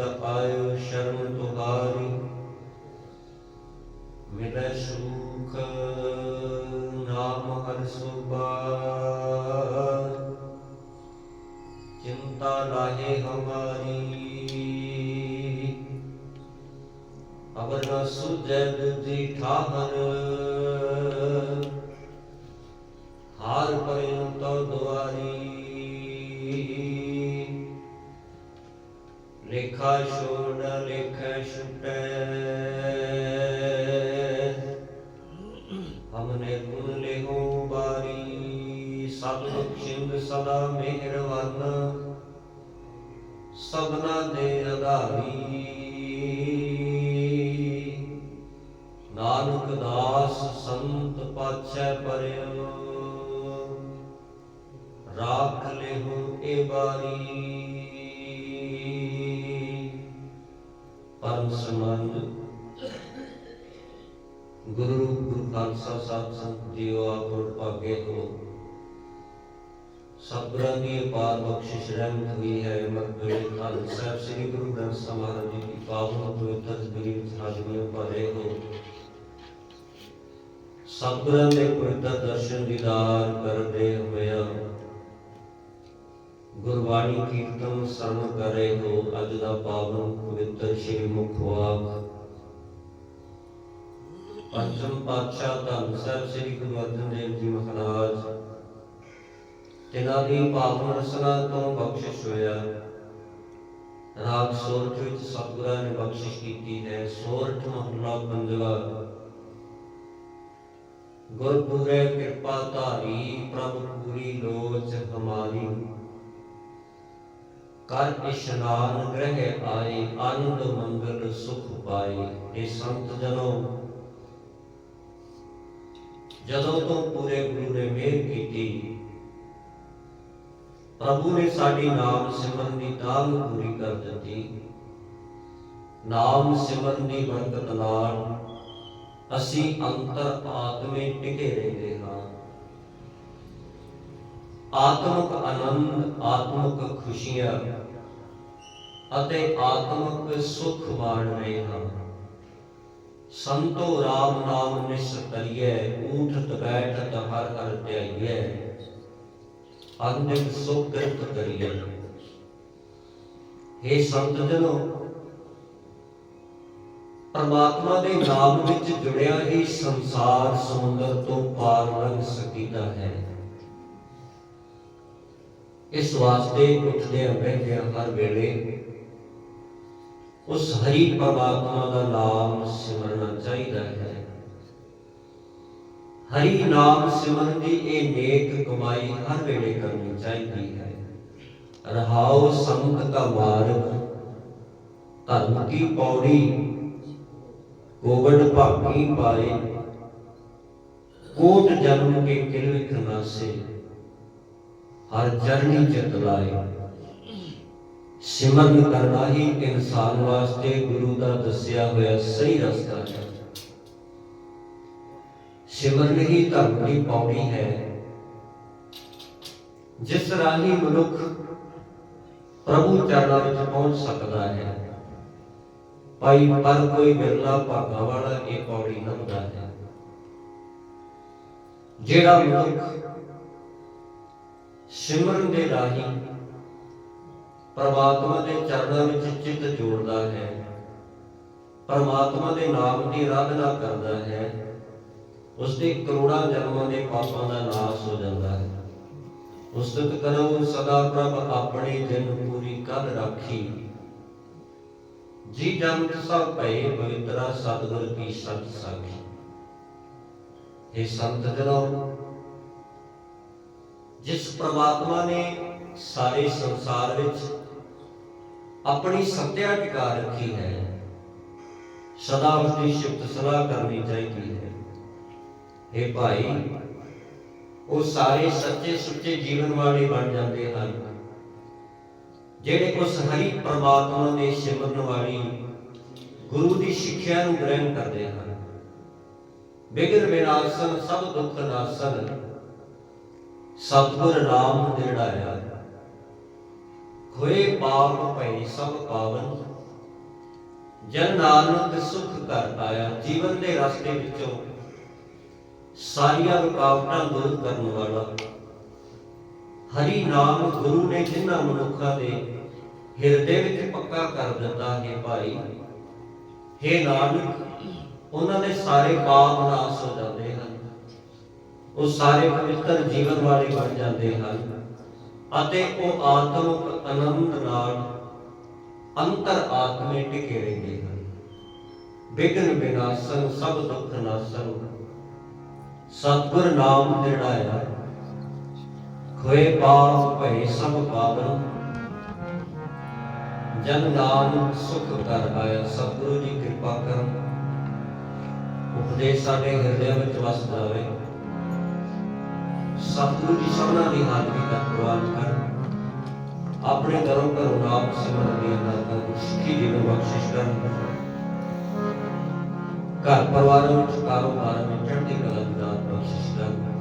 ਆਇਓ ਸ਼ਰਨ ਤੁਹਾਰੀ ਮਿਲੈ ਸੁਖ ਨਾਮ ਹਰਿ ਸੁਬਾਰ ਚਿੰਤਾ ਲਾਹੇ ਹਮਾਰੀ। ਅਵਰ ਸੁਜੈ ਦੁਜੀ ਠਾਹਰ। ਹਾਰ ਪਰਿੰਤ ਦੁਆਰੀ। ਲੇਖਾ ਛੋੜ ਲੇਖਾ ਛੁਟੈ ਹਮਨੇ ਗੁਣ ਲਿਹੋ ਬਾਰੀ ਸਭ ਸਿੰਧ ਸਦਾ ਮਿਹਰਵਾਨ ਸਭਨਾ ਦੇ ਆਧਾਰੀ ਨਾਨਕ ਦਾਸ ਸੰਤ ਪਾਛੈ ਪਰਿਓ ਰਾਖ ਲਿਹੋ ਇਹ ਬਾਰੀ ਪਰਮ ਸੰਬੰਧ ਗੁਰੂ ਰੂਪ ਗੁਰੂ ਖਾਲਸਾ ਸਾਹਿਬ ਸੰਤ ਜੀਓ ਆਪਰ ਭਾਗੇ ਹੋ ਸਤਿਗੁਰਾਂ ਦੀ ਅਪਾਰ ਬਖਸ਼ਿਸ਼ ਰਹਿਮਤ ਹੋਈ ਹੈ ਅਮਰ ਵੇਲੇ ਸਾਹਿਬ ਸ੍ਰੀ ਗੁਰੂ ਗ੍ਰੰਥ ਸਾਹਿਬ ਮਹਾਰਾਜ ਜੀ ਦੀ ਪਾਵਨ ਪਵਿੱਤਰ ਜਗੀਰ ਹਾਜ਼ਰੀਆਂ ਭਰੇ ਹੋ। ਸਤਿਗੁਰਾਂ ਦੇ ਪਵਿੱਤਰ ਦਰਸ਼ਨ ਦੀਦਾਰ ਕਰਦੇ ਹੋਇਆ ਗੁਰਬਾਣੀ ਕੀਰਤਨ ਸਰਣ ਕਰੇ ਹੋ ਅੱਜ ਦਾ ਪਾਵਨ ਪਵਿੱਤਰ ਸ਼੍ਰੀ ਮੁਖਵਾਕ ਪੰਚਮ ਪਾਤਸ਼ਾਹ ਧੰਨ ਸਾਹਿਬ ਸ੍ਰੀ ਗੁਰੂ ਅਰਜਨ ਦੇਵ ਜੀ ਮਹਾਰਾਜ, ਤਿਨਾਂ ਦੀ ਪਾਵਨ ਰਸਨਾ ਤੋਂ ਬਖਸ਼ਿਸ਼ ਹੋਇਆ। ਰਾਗ ਸੋਰਠ ਵਿੱਚ ਸਤਿਗੁਰਾਂ ਨੇ ਬਖਸ਼ਿਸ਼ ਕੀਤੀ ਹੈ ਸੋਰਠ ਮਹੱਲਾ ਪੰਜਵਾ। ਗੁਰਪੁਰੇ ਕਿਰਪਾ ਧਾਰੀ ਪ੍ਰਭ ਪੂਰੀ ਲੋਚ ਹਮਾਰੀ। ਕਰ ਇਸ਼ਨਾਨ ਗ੍ਰਹਿ ਆਏ, ਆਨੰਦ ਮੰਗਲ ਸੁਖ ਪਾਏ ਇਹ ਸੰਤ ਜਨੋ। ਜਦੋਂ ਤੋਂ ਪੂਰੇ ਗੁਰੂ ਨੇ ਮਿਹਰ ਕੀਤੀ, ਪ੍ਰਭੂ ਨੇ ਸਾਡੀ ਨਾਮ ਸਿਮਰਨ ਦੀ ਤਾਂਘ ਪੂਰੀ ਕਰ ਦਿੱਤੀ। ਨਾਮ ਸਿਮਰਨ ਦੀ ਬਰਕਤ ਨਾਲ ਅਸੀਂ ਅੰਤਰ ਆਤਮੇ ਟਿਕੇ ਰਹਿੰਦੇ ਹਾਂ। ਆਤਮਿਕ ਆਨੰਦ, ਆਤਮਿਕ ਖੁਸ਼ੀਆਂ ਅਤੇ ਆਤਮਿਕ ਸੁਖ ਮਾਣ ਰਹੇ ਹਾਂ। ਸੰਤੋ ਰਾਮ ਨਾਮ ਨਿਸ ਕਰੀਏ ਊਠਤ ਬੈਠਤ ਹਰ ਹਰ ਧਿਆਈਏ ਅੰਦਿਕ ਸੁਖ ਕਿਰਤ ਕਰੀਏ हे ਸੰਤ ਜਨੋ ਪਰਮਾਤਮਾ ਦੇ ਨਾਮ ਵਿੱਚ ਜੁੜਿਆ ਹੀ ਸੰਸਾਰ ਸਮੁੰਦਰ ਤੋਂ ਪਾਰ ਲੰਘ ਸਕੀਦਾ ਹੈ। ਇਸ ਵਾਸਤੇ ਉੱਠਦੇ ਬੈਠਦੇ ਹਰ ਵੇਲੇ ਉਸ ਹਰੀ ਪਰਮਾਤਮਾ ਦਾ ਨਾਮ ਸਿਮਰਨਾ ਚਾਹੀਦਾ ਹੈ। ਹਰੀ ਨਾਮ ਸਿਮਰਨ ਦੀ ਇਹ ਨੇਕ ਕਮਾਈ ਹਰ ਵੇਲੇ ਕਰਨੀ ਚਾਹੀਦੀ ਹੈ। ਰਹਾਉ ਸੰਤ ਦਾ ਮਾਰਗ, ਧਰਮ ਕੀ ਪੌੜੀ, ਗੋਬਿੰਦ ਭਾਗੀ ਪਾਏ, ਕੋਟ ਜਨਮ ਕੇ ਕਿਲ ਵਿਖ ਹਰ ਚਰਣੀ ਚਿਤ ਲਾਏ। ਸਿਮਰਨ ਕਰਨਾ ਹੀ ਇਨਸਾਨ ਵਾਸਤੇ ਗੁਰੂ ਦਾ ਦੱਸਿਆ ਹੋਇਆ ਸਹੀ ਰਸਤਾ ਹੈ। ਸਿਮਰਨ ਹੀ ਧਰਮ ਦੀ ਪੌੜੀ ਹੈ। ਜਿਸ ਰਾਹੀਂ ਮਨੁੱਖ ਪ੍ਰਭੂ ਚਰਨਾਂ ਵਿੱਚ ਪਹੁੰਚ ਸਕਦਾ ਹੈ, ਭਾਈ ਪਰ ਕੋਈ ਬਿਰਲਾ ਭਾਗਾ ਵਾਲਾ ਇਹ ਪੌੜੀ ਲੰਘਦਾ ਹੈ। ਜਿਹੜਾ ਮਨੁੱਖ ਸਿਮਰਨ ਦੇ ਰਾਹੀਂ ਪਰਮਾਤਮਾ ਦੇ ਚਰਨਾਂ ਵਿੱਚ ਚਿੱਤ ਜੋੜਦਾ ਹੈ। ਪਰਮਾਤਮਾ ਦੇ ਨਾਮ ਦੀ ਆਰਾਧਨਾ ਕਰਦਾ ਹੈ। ਉਸ ਦੇ ਕਰੋੜਾਂ ਜਨਮਾਂ ਦੇ ਪਾਪਾਂ ਦਾ ਨਾਸ਼ ਹੋ ਜਾਂਦਾ ਹੈ। ਉਸਤਤ ਕਰੋ ਸਦਾ ਪ੍ਰਭ ਆਪਣੇ ਜਨ ਪੂਰੀ ਕਰ ਰਾਖੀ। ਜੀ ਜਨ ਸਭ ਭਏ ਪਵਿੱਤਰਾ ਸਤਿਗੁਰ ਕੀ ਸਤ ਸਾਖੀ। ਇਹ ਸੰਤ ਜਨੋ ਜਿਸ ਪ੍ਰਮਾਤਮਾ ਨੇ ਸਾਰੇ ਸੰਸਾਰ ਵਿੱਚ ਆਪਣੀ ਸੱਤਿਆ ਟਿਕਾ ਰੱਖੀ ਹੈ, ਸਦਾ ਉਸ ਦੀ ਸ਼ਿਫਤ ਸਲਾਹ ਕਰਨੀ ਚਾਹੀਦੀ ਹੈ। ਇਹ ਭਾਈ, ਉਹ ਸਾਰੇ ਸੱਚੇ ਸੁੱਚੇ ਜੀਵਨ ਵਾਲੇ ਬਣ ਜਾਂਦੇ ਹਨ, ਜਿਹੜੇ ਉਸ ਹਰੀ ਪ੍ਰਮਾਤਮਾ ਦੇ ਸਿਮਰਨ ਵਾਲੀ ਗੁਰੂ ਦੀ ਸਿੱਖਿਆ ਨੂੰ ਗ੍ਰਹਿਣ ਕਰਦੇ ਹਨ। ਬਿਗਰ ਵਿਨਾਸ਼ਨ ਸਭ ਦੁੱਖ ਨਾਸਨ ਸਤਿਗੁਰ ਨਾਮ ਨਿਰੜਾਇਆ ਖੋਏ ਪਾਪ ਭਈ ਸਭ ਪਾਵਨ। ਜਨ ਨਾਨਕ ਸੁਖ ਕਰ ਆਇਆ ਜੀਵਨ ਦੇ ਰਸਤੇ ਵਿੱਚੋਂ ਸਾਰੀਆਂ ਰੁਕਾਵਟਾਂ ਦੂਰ ਕਰਨ ਵਾਲਾ। ਹਰੀ ਨਾਮ ਗੁਰੂ ਨੇ ਜਿਨ੍ਹਾਂ ਮਨੁੱਖਾਂ ਦੇ ਹਿਰਦੇ ਵਿੱਚ ਪੱਕਾ ਕਰ ਦਿੱਤਾ ਹੈ ਭਾਈ हे ਨਾਨਕ, ਉਹਨਾਂ ਦੇ ਸਾਰੇ ਪਾਪ ਨਾਸ ਹੋ ਜਾਂਦੇ ਹਨ। ਉਹ ਸਾਰੇ ਪਵਿੱਤਰ ਜੀਵਨ ਵਾਲੇ ਬਣ ਜਾਂਦੇ ਹਨ ਅਤੇ ਉਹ ਆਤਮਿਕ ਆਨੰਦ ਨਾਲ ਅੰਤਰ ਆਤਮੇ ਟਿਕੇ ਰਹਿੰਦੇ ਹਨ। ਵਿਗਨ ਵਿਨਾਸ਼ਨ ਸਭ ਦੁੱਖ ਨਾਸ਼ਨ। ਸਤਿਗੁਰ ਨਾਮ ਦਿੜਾਇਆ ਖੋਏ ਪਾਪ ਭਏ ਸਭ ਪਾਵਨ ਜਨ ਨਾਮ ਸੁਖ ਕਰ ਆਇਆ, ਸਤਿਗੁਰੂ ਜੀ ਕਿਰਪਾ ਕਰਨ। ਉਪਦੇਸ਼ ਸਾਡੇ ਹਿਰਦੇ ਵਿੱਚ ਵਸ ਜਾਵੇ। ਸਤਿਗੁਰੂ ਜੀ ਸਭਨਾਂ ਦੀ ਹਾਜ਼ਰੀ ਦਾ ਪ੍ਰਵਾਨ ਕਰ। ਆਪਣੇ ਦਰੋਂ ਘਰੋਂ ਨਾਮ ਸਿਮਰਨ ਦੀ ਅਨਾਤਾ ਸੁਖੀ ਜੀਵਨ ਬਖਸ਼ਿਸ਼ ਕਰ। ਘਰ ਪਰਿਵਾਰਾਂ ਵਿੱਚ ਕਾਰੋਬਾਰ ਵਿੱਚ ਚੜ੍ਹਦੀ ਕਲਾ